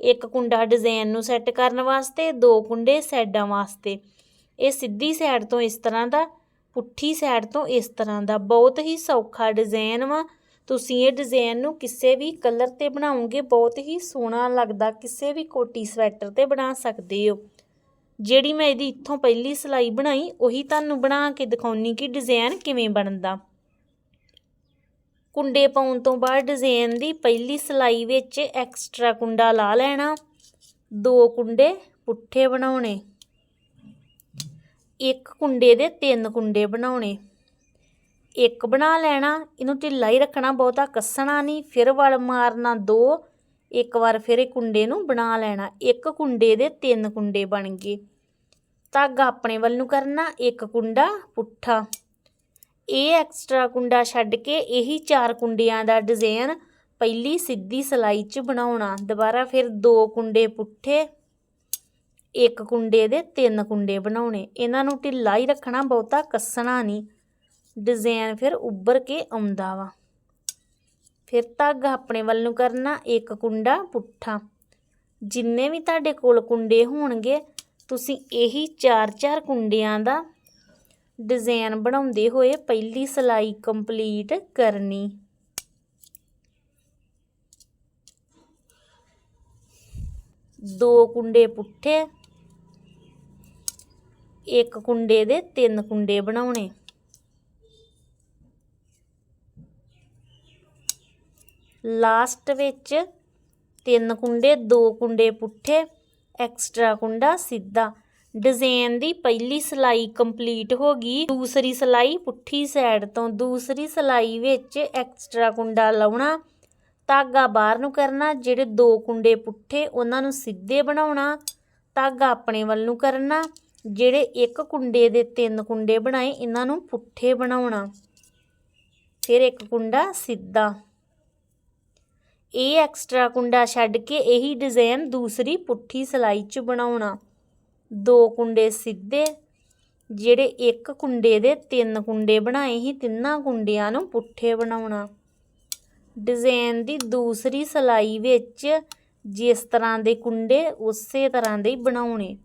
ਇੱਕ ਕੁੰਡਾ ਡਿਜ਼ਾਈਨ ਨੂੰ ਸੈੱਟ ਕਰਨ ਵਾਸਤੇ, ਦੋ ਕੁੰਡੇ ਸਾਈਡਾਂ ਵਾਸਤੇ। ਇਹ ਸਿੱਧੀ ਸਾਈਡ ਤੋਂ ਇਸ ਤਰ੍ਹਾਂ ਦਾ, ਪੁੱਠੀ ਸਾਈਡ ਤੋਂ ਇਸ ਤਰ੍ਹਾਂ ਦਾ। ਬਹੁਤ ਹੀ ਸੌਖਾ ਡਿਜ਼ਾਈਨ ਵਾ। ਤੁਸੀਂ ਇਹ ਡਿਜ਼ਾਈਨ ਨੂੰ ਕਿਸੇ ਵੀ ਕਲਰ ਤੇ ਬਣਾਉਂਗੇ ਬਹੁਤ ਹੀ ਸੋਹਣਾ ਲੱਗਦਾ। ਕਿਸੇ ਵੀ ਕੋਟੀ ਸਵੈਟਰ ਤੇ ਬਣਾ ਸਕਦੇ ਹੋ। ਜਿਹੜੀ ਮੈਂ ਇਹਦੀ ਇੱਥੋਂ ਪਹਿਲੀ ਸਲਾਈ ਬਣਾਈ, ਉਹੀ ਤੁਹਾਨੂੰ ਬਣਾ ਕੇ ਦਿਖਾਉਣੀ ਕਿ ਡਿਜ਼ਾਈਨ ਕਿਵੇਂ ਬਣਦਾ। ਕੁੰਡੇ ਪਾਉਣ ਤੋਂ ਬਾਅਦ ਡਿਜ਼ਾਈਨ ਦੀ ਪਹਿਲੀ ਸਲਾਈ ਵਿੱਚ ਐਕਸਟਰਾ ਕੁੰਡਾ ਲਾ ਲੈਣਾ। ਦੋ ਕੁੰਡੇ ਪੁੱਠੇ ਬਣਾਉਣੇ। ਇੱਕ ਕੁੰਡੇ ਦੇ ਤਿੰਨ ਕੁੰਡੇ ਬਣਾਉਣੇ। ਇੱਕ ਬਣਾ ਲੈਣਾ। ਇਹਨੂੰ ਢਿੱਲਾ ਹੀ ਰੱਖਣਾ, ਬਹੁਤਾ ਕੱਸਣਾ ਨਹੀਂ। ਫਿਰ ਵਲ ਮਾਰਨਾ ਦੋ। ਇੱਕ ਵਾਰ ਫਿਰ ਇਹ ਕੁੰਡੇ ਨੂੰ ਬਣਾ ਲੈਣਾ। ਇੱਕ ਕੁੰਡੇ ਦੇ ਤਿੰਨ ਕੁੰਡੇ ਬਣ ਗਏ। ਧਾਗਾ ਆਪਣੇ ਵੱਲ ਨੂੰ ਕਰਨਾ। ਇੱਕ ਕੁੰਡਾ ਪੁੱਠਾ। ਇਹ ਐਕਸਟਰਾ ਕੁੰਡਾ ਛੱਡ ਕੇ ਇਹੀ ਚਾਰ ਕੁੰਡਿਆਂ ਦਾ ਡਿਜ਼ਾਈਨ ਪਹਿਲੀ ਸਿੱਧੀ ਸਲਾਈ 'ਚ ਬਣਾਉਣਾ। ਦੁਬਾਰਾ ਫਿਰ ਦੋ ਕੁੰਡੇ ਪੁੱਠੇ, ਇੱਕ ਕੁੰਡੇ ਦੇ ਤਿੰਨ ਕੁੰਡੇ ਬਣਾਉਣੇ। ਇਹਨਾਂ ਨੂੰ ਢਿੱਲਾ ਹੀ ਰੱਖਣਾ, ਬਹੁਤਾ ਕੱਸਣਾ ਨਹੀਂ। ਡਿਜ਼ਾਈਨ ਫਿਰ ਉੱਭਰ ਕੇ ਆਉਂਦਾ ਵਾ। ਫਿਰ ਧਾਗਾ ਆਪਣੇ ਵੱਲ ਨੂੰ ਕਰਨਾ, ਇੱਕ ਕੁੰਡਾ ਪੁੱਠਾ। ਜਿੰਨੇ ਵੀ ਤੁਹਾਡੇ ਕੋਲ ਕੁੰਡੇ ਹੋਣਗੇ, ਤੁਸੀਂ ਇਹੀ ਚਾਰ ਚਾਰ ਕੁੰਡਿਆਂ ਦਾ ਡਿਜ਼ਾਈਨ ਬਣਾਉਂਦੇ ਹੋਏ ਪਹਿਲੀ ਸਲਾਈ ਕੰਪਲੀਟ ਕਰਨੀ। ਦੋ ਕੁੰਡੇ ਪੁੱਠੇ, ਇੱਕ ਕੁੰਡੇ ਦੇ ਤਿੰਨ ਕੁੰਡੇ ਬਣਾਉਣੇ। ਲਾਸਟ ਵਿੱਚ ਤਿੰਨ ਕੁੰਡੇ, ਦੋ ਕੁੰਡੇ ਪੁੱਠੇ, ਐਕਸਟਰਾ ਕੁੰਡਾ ਸਿੱਧਾ। ਡਿਜ਼ਾਈਨ ਦੀ ਪਹਿਲੀ ਸਲਾਈ ਕੰਪਲੀਟ ਹੋ ਗਈ। ਦੂਸਰੀ ਸਲਾਈ ਪੁੱਠੀ ਸਾਈਡ ਤੋਂ, ਦੂਸਰੀ ਸਲਾਈ ਵਿੱਚ ਐਕਸਟਰਾ ਕੁੰਡਾ ਲਾਉਣਾ, ਧਾਗਾ ਬਾਹਰ ਨੂੰ ਕਰਨਾ, ਜਿਹੜੇ ਦੋ ਕੁੰਡੇ ਪੁੱਠੇ ਉਹਨਾਂ ਨੂੰ ਸਿੱਧੇ ਬਣਾਉਣਾ, ਧਾਗਾ ਆਪਣੇ ਵੱਲ ਨੂੰ ਕਰਨਾ, ਜਿਹੜੇ ਇੱਕ ਕੁੰਡੇ ਦੇ ਤਿੰਨ ਕੁੰਡੇ ਬਣਾਏ ਇਹਨਾਂ ਨੂੰ ਪੁੱਠੇ ਬਣਾਉਣਾ। ਫਿਰ ਇੱਕ ਕੁੰਡਾ ਸਿੱਧਾ। ਇਹ ਐਕਸਟਰਾ ਕੁੰਡਾ ਛੱਡ ਕੇ ਇਹੀ ਡਿਜ਼ਾਈਨ ਦੂਸਰੀ ਪੁੱਠੀ ਸਲਾਈ 'ਚ ਬਣਾਉਣਾ। ਦੋ ਕੁੰਡੇ ਸਿੱਧੇ, ਜਿਹੜੇ ਇੱਕ ਕੁੰਡੇ ਦੇ ਤਿੰਨ ਕੁੰਡੇ ਬਣਾਏ ਸੀ, ਤਿੰਨਾਂ ਕੁੰਡਿਆਂ ਨੂੰ ਪੁੱਠੇ ਬਣਾਉਣਾ। ਡਿਜ਼ਾਈਨ ਦੀ ਦੂਸਰੀ ਸਲਾਈ ਵਿੱਚ ਜਿਸ ਤਰ੍ਹਾਂ ਦੇ ਕੁੰਡੇ, ਉਸੇ ਤਰ੍ਹਾਂ ਦੇ ਹੀ ਬਣਾਉਣੇ।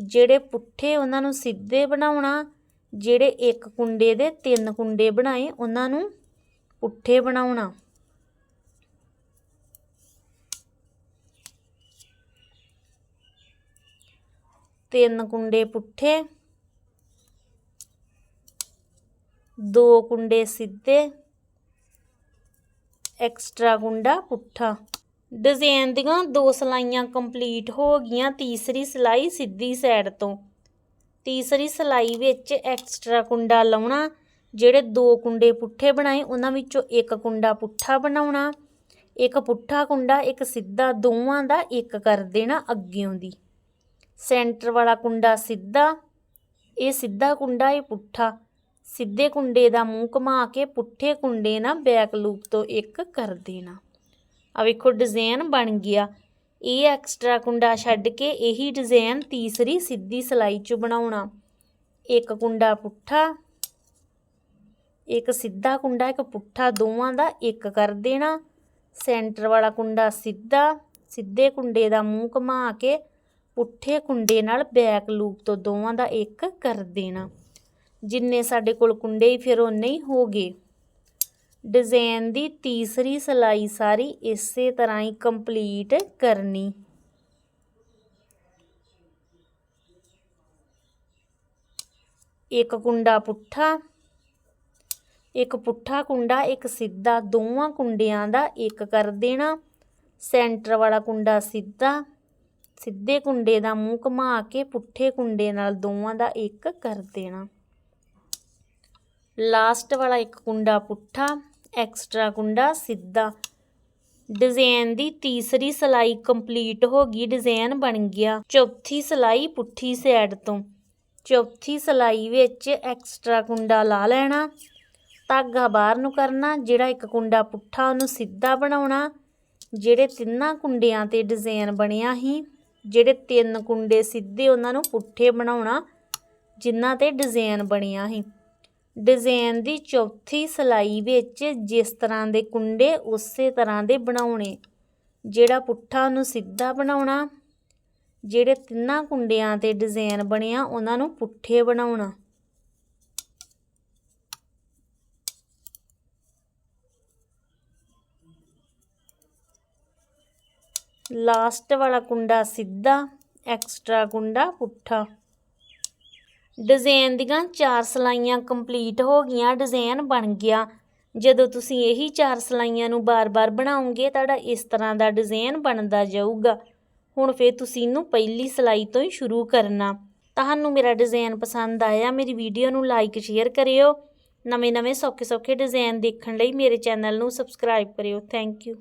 ਜਿਹੜੇ ਪੁੱਠੇ ਉਹਨਾਂ ਨੂੰ ਸਿੱਧੇ ਬਣਾਉਣਾ, ਜਿਹੜੇ ਇੱਕ ਕੁੰਡੇ ਦੇ ਤਿੰਨ ਕੁੰਡੇ ਬਣਾਏ, ਉਹਨਾਂ ਨੂੰ ਪੁੱਠੇ ਬਣਾਉਣਾ। ਤਿੰਨ ਕੁੰਡੇ ਪੁੱਠੇ, ਦੋ ਕੁੰਡੇ ਸਿੱਧੇ, ਐਕਸਟਰਾ ਕੁੰਡਾ ਪੁੱਠਾ। ਡਿਜ਼ਾਈਨ ਦੀਆਂ ਦੋ ਸਲਾਈਆਂ ਕੰਪਲੀਟ ਹੋ ਗਈਆਂ, ਤੀਸਰੀ ਸਲਾਈ ਸਿੱਧੀ ਸਾਈਡ ਤੋਂ। ਤੀਸਰੀ ਸਲਾਈ ਵਿੱਚ ਐਕਸਟਰਾ ਕੁੰਡਾ ਲਾਉਣਾ, ਜਿਹੜੇ ਦੋ ਕੁੰਡੇ ਪੁੱਠੇ ਬਣਾਏ, ਉਹਨਾਂ ਵਿੱਚੋਂ ਇੱਕ ਕੁੰਡਾ ਪੁੱਠਾ ਬਣਾਉਣਾ, ਇੱਕ ਪੁੱਠਾ ਕੁੰਡਾ, ਇੱਕ ਸਿੱਧਾ, ਦੋਵਾਂ ਦਾ ਇੱਕ ਕਰ ਦੇਣਾ ਅੱਗਿਓਂ ਦੀ। ਸੈਂਟਰ ਵਾਲਾ ਕੁੰਡਾ ਸਿੱਧਾ, ਇਹ ਸਿੱਧਾ ਕੁੰਡਾ ਇਹ ਪੁੱਠਾ। ਸਿੱਧੇ ਕੁੰਡੇ ਦਾ ਮੂੰਹ ਘੁਮਾ ਕੇ ਪੁੱਠੇ ਕੁੰਡੇ ਨਾਲ ਬੈਕ ਲੂਪ ਤੋਂ ਇੱਕ ਕਰ ਦੇਣਾ। ਆ ਵੇਖੋ ਡਿਜ਼ਾਈਨ ਬਣ ਗਿਆ। ਇਹ ਐਕਸਟਰਾ ਕੁੰਡਾ ਛੱਡ ਕੇ ਇਹੀ ਡਿਜ਼ਾਈਨ ਤੀਸਰੀ ਸਿੱਧੀ ਸਲਾਈ 'ਚ ਬਣਾਉਣਾ। ਇੱਕ ਕੁੰਡਾ ਪੁੱਠਾ, ਇੱਕ ਸਿੱਧਾ ਕੁੰਡਾ, ਇੱਕ ਪੁੱਠਾ, ਦੋਵਾਂ ਦਾ ਇੱਕ ਕਰ ਦੇਣਾ। ਸੈਂਟਰ ਵਾਲਾ ਕੁੰਡਾ ਸਿੱਧਾ, ਸਿੱਧੇ ਕੁੰਡੇ ਦਾ ਮੂੰਹ ਘੁਮਾ ਕੇ ਪੁੱਠੇ ਕੁੰਡੇ ਨਾਲ ਬੈਕ ਲੂਪ ਤੋਂ ਦੋਵਾਂ ਦਾ ਇੱਕ ਕਰ ਦੇਣਾ। ਜਿੰਨੇ ਸਾਡੇ ਕੋਲ ਕੁੰਡੇ ਹੀ ਫਿਰ ਉਨੇ ਹੀ ਹੋ ਗਏ। ਡਿਜ਼ਾਈਨ ਦੀ ਤੀਸਰੀ ਸਲਾਈ ਸਾਰੀ ਇਸੇ ਤਰ੍ਹਾਂ ਹੀ ਕੰਪਲੀਟ ਕਰਨੀ। ਇੱਕ ਕੁੰਡਾ ਪੁੱਠਾ, ਇੱਕ ਪੁੱਠਾ ਕੁੰਡਾ, ਇੱਕ ਸਿੱਧਾ, ਦੋਵਾਂ ਕੁੰਡਿਆਂ ਦਾ ਇੱਕ ਕਰ ਦੇਣਾ। ਸੈਂਟਰ ਵਾਲਾ ਕੁੰਡਾ ਸਿੱਧਾ ਸਿੱਧੇ ਕੁੰਡੇ ਦਾ ਮੂੰਹ ਘੁਮਾ ਕੇ ਪੁੱਠੇ ਕੁੰਡੇ ਨਾਲ ਦੋਵਾਂ ਦਾ ਇੱਕ ਕਰ ਦੇਣਾ। ਲਾਸਟ ਵਾਲਾ ਇੱਕ ਕੁੰਡਾ ਪੁੱਠਾ, ਐਕਸਟਰਾ ਕੁੰਡਾ ਸਿੱਧਾ। ਡਿਜ਼ਾਈਨ ਦੀ ਤੀਸਰੀ ਸਲਾਈ ਕੰਪਲੀਟ ਹੋ ਗਈ ਡਿਜ਼ਾਈਨ ਬਣ ਗਿਆ। ਚੌਥੀ ਸਲਾਈ ਪੁੱਠੀ ਸਾਈਡ ਤੋਂ। ਚੌਥੀ ਸਲਾਈ ਵਿੱਚ ਐਕਸਟਰਾ ਕੁੰਡਾ ਲਾ ਲੈਣਾ। ਧਾਗਾ ਬਾਹਰ ਨੂੰ ਕਰਨਾ, ਜਿਹੜਾ ਇੱਕ ਕੁੰਡਾ ਪੁੱਠਾ ਉਹਨੂੰ ਸਿੱਧਾ ਬਣਾਉਣਾ। ਜਿਹੜੇ ਤਿੰਨਾਂ ਕੁੰਡਿਆਂ ਤੇ ਡਿਜ਼ਾਈਨ ਬਣਿਆ ਸੀ। ਜਿਹੜੇ ਤਿੰਨ ਕੁੰਡੇ ਸਿੱਧੇ ਉਹਨਾਂ ਨੂੰ ਪੁੱਠੇ ਬਣਾਉਣਾ, ਜਿਨ੍ਹਾਂ ਤੇ ਡਿਜ਼ਾਈਨ ਬਣਿਆ ਸੀ। ਡਿਜ਼ਾਈਨ ਦੀ ਚੌਥੀ ਸਲਾਈ ਵਿੱਚ ਜਿਸ ਤਰ੍ਹਾਂ ਦੇ ਕੁੰਡੇ, ਉਸੇ ਤਰ੍ਹਾਂ ਦੇ ਬਣਾਉਣੇ। ਜਿਹੜਾ ਪੁੱਠਾ ਉਹਨੂੰ ਸਿੱਧਾ ਬਣਾਉਣਾ, ਜਿਹੜੇ ਤਿੰਨਾਂ ਕੁੰਡਿਆਂ ਤੇ ਡਿਜ਼ਾਈਨ ਬਣਿਆ, ਉਹਨਾਂ ਨੂੰ ਪੁੱਠੇ ਬਣਾਉਣਾ। ਲਾਸਟ ਵਾਲਾ ਕੁੰਡਾ ਸਿੱਧਾ ਐਕਸਟਰਾ ਕੁੰਡਾ ਪੁੱਠਾ। ਡਿਜ਼ਾਈਨ ਦੀਆਂ ਚਾਰ ਸਲਾਈਆਂ ਕੰਪਲੀਟ ਹੋ ਗਈਆਂ ਡਿਜ਼ਾਈਨ ਬਣ ਗਿਆ। ਜਦੋਂ ਤੁਸੀਂ ਇਹੀ ਚਾਰ ਸਲਾਈਆਂ ਨੂੰ ਬਾਰ-ਬਾਰ ਬਣਾਉਂਗੇ ਤੁਹਾਡਾ ਇਸ ਤਰ੍ਹਾਂ ਦਾ ਡਿਜ਼ਾਈਨ ਬਣਦਾ ਜਾਊਗਾ। ਹੁਣ ਫਿਰ ਤੁਸੀਂ ਇਹਨੂੰ ਪਹਿਲੀ ਸਲਾਈ ਤੋਂ ਹੀ ਸ਼ੁਰੂ ਕਰਨਾ। ਤੁਹਾਨੂੰ ਮੇਰਾ ਡਿਜ਼ਾਈਨ ਪਸੰਦ ਆਇਆ, ਮੇਰੀ ਵੀਡੀਓ ਨੂੰ ਲਾਈਕ ਸ਼ੇਅਰ ਕਰਿਓ। ਨਵੇਂ-ਨਵੇਂ ਸੌਖੇ-ਸੌਖੇ ਡਿਜ਼ਾਈਨ ਦੇਖਣ ਲਈ ਮੇਰੇ ਚੈਨਲ ਨੂੰ ਸਬਸਕ੍ਰਾਈਬ ਕਰਿਓ। Thank you